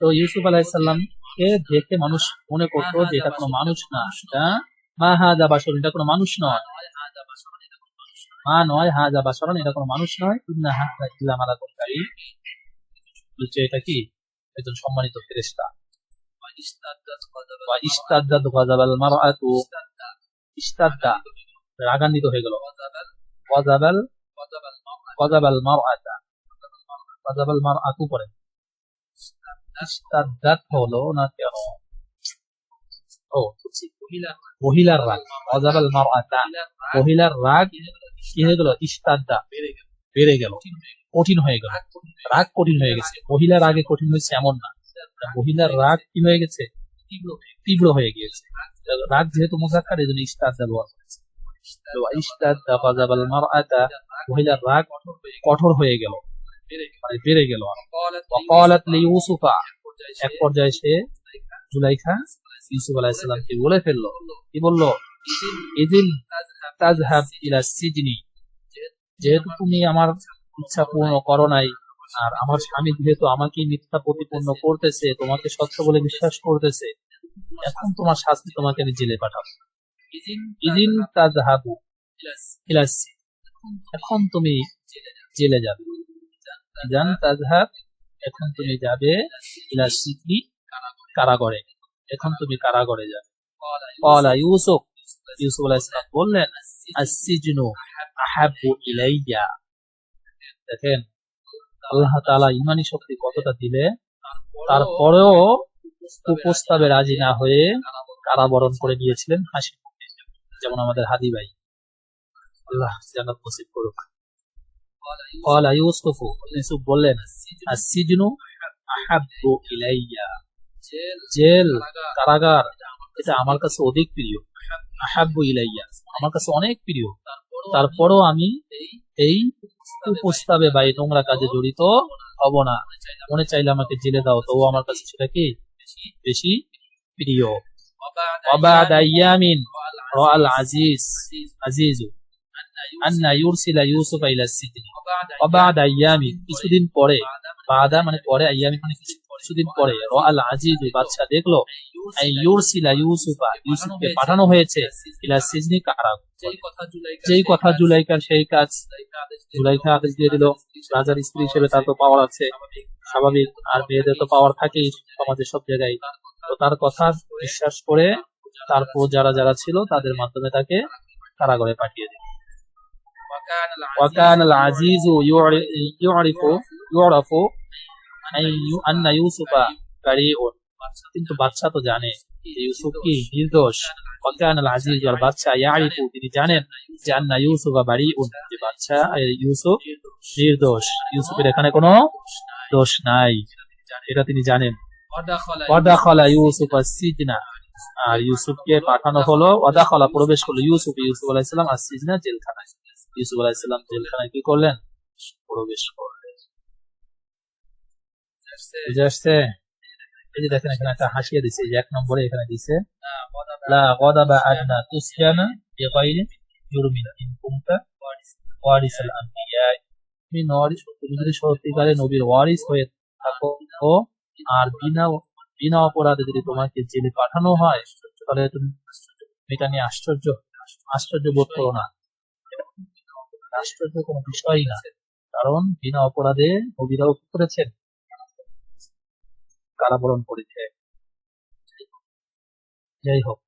তো ইউসুফ আলাইসাল্লাম কে দেখে মানুষ মনে করতো যে এটা কোনো মানুষ না, এটা মা হাজা বাসর এটা কোনো মানুষ নয়। মা নয় হাজা বাসরন, এটা কোনো মানুষ নয়। ইন্না বলছে এটা কি? একজন সম্মানিত গাযাবাল মারআতু। ইস্তাদ্দা। রাগান্বিত হয়ে গেল। গাযাবাল মারআতু পরে। হলো না কেন ও মহিলার রাগ অজাবাল মারআতা মহিলার রাগ কি হয়ে গেল? ইস্তাদা বেড়ে গেল। কঠিন হয়ে গেল। রাগ কঠিন হয়ে গেছে। মহিলার আগে কঠিন হয়েছে এমন না। মহিলার রাগ কি হয়ে গেছে? তীব্র হয়ে গিয়েছে। রাগ যেহেতু মুজাক্কার এই জন্য ইস্তাদ ব্যবহার মহিলার রাগ কঠোর হয়ে গেল। বেড়ে গেল। মানে এক পর্যায়ে সে জুলাইখা ইউসুফ আলাইহিস সালামকে বলে ফেলল। কি বলল? ইদিন তাজহাব ইলা সিজনি। যেহেতু তুমি আমার ইচ্ছা পূর্ণ করো নাই, আর আমার স্বামী যেহেতু আমাকে মিথ্যা প্রতিপন্ন করতেছে, তোমাকে সত্য বলে বিশ্বাস করতেছে, এখন তোমার শাস্তি তোমাকে আমি জেলে পাঠাবো। ইদিন তাজহাবু ইলা এখন তুমি জেলে যাবে। জান তাজহাব এখন তুমি যাবে ইলা সিকি কারাগরে। এখন তুমি কারাগরে যাবে। কলা ইউসুফ ইউসুফ আলাইহিস সালাম বললেন আসিজনু আহাব্বু ইলাইয়া। দেখেন, আল্লাহ তালা ইমানি শক্তি কতটা দিলে, তারপরেও উপস্তাবে রাজি না হয়ে কারাবরণ করে দিয়েছিলেন হাসি যেমন আমাদের হাদি ভাই আল্লাহ জান্নাত নসিব করুক। قال ইউসুফ ইউসুফ বললেন আসিজনু আহাব্বু ইলাইয়া জেল কারাগার এটা আমার কাছে অধিক প্রিয় আহাব্বু ইলাইয়া আমার কাছে অনেক প্রিয় তারপরও আমি এই কুপ্রস্তাবে বা এই নোংরা কাজে জড়িত হব না মনে চাইলে আমাকে জেলে দাও তবু আমার কাছে সেটা কি বেশি প্রিয় وبعد أيام رأى العزيز عزيز أن يرسل يوسف إلى السجن অবাদ আয়ামি কিছুদিন পরে বাদা মানে, মানে পরে আয়ামি মানে কিছুদিন পরে। র আল আজিজ বাদশাহ দেখল ইউরসিলা ইউসুফা ইউসুফকে পাঠানো হয়েছে ইলা সিজনি কারাগ যেই কথা জুলাইকার সেই কাজ জুলাইকা আদেশ দিয়ে দিল। রাজার স্ত্রী হিসেবে তার তো পাওয়ার আছে। স্বাভাবিক। আর মেয়েদের তো পাওয়ার থাকেই সমাজের সব জায়গায়। তো তার কথা বিশ্বাস করে তারপর যারা যারা ছিল তাদের মাধ্যমে তাকে কারাগারে পাঠিয়ে وكان العزيز يعر- يعرف يعرف أن يو- أن يوسف بريء কিন্তু বাচ্চা তো জানে যে ইউসুফ কি নির্দোষ وكان العزيز আর বাচ্চা يعرف তিনি জানেন যে আন্না ইউসুফ বারিউন যে বাচ্চা এ, ইউসুফ নির্দোষ ইউসুফের এখানে কোনো দোষ নাই এটা তিনি জানেন ওয়াদাখালা ইউসুফ সিজনা আর ইউসুফকে পাঠানো হলো ওয়াদাখালা প্রবেশ করলো ইউসুফ ইউসুফ আলাইহিস সালাম আর সিজনা জেলখানায় ইউসুফ আলাইহিস সালাম জেলখানায় কি করলেন? প্রবেশ করলেন। বুঝে আসছে? এই যে দেখেন এখানে একটা হাসিয়ে দিছে এক নম্বরে এখানে দিছে লা গদাবা আদনা বিগাইরি জুরমিন ইন কুনতা ওয়ারিসাল আনবিয়া তুমি নওয়ারিস তুমি যদি সত্যিকারে নবীর ওয়ারিস হয়ে থাকো আর বিনা বিনা অপরাধে যদি তোমাকে জেলে পাঠানো হয় তাহলে তুমি এটা নিয়ে আশ্চর্য আশ্চর্য বোধ করো না। আশ্চর্য কোনো বিষয়ই না। কারণ বিনা অপরাধে কবিরাও কি করেছেন? কারাবরণ করেছে যাই হোক।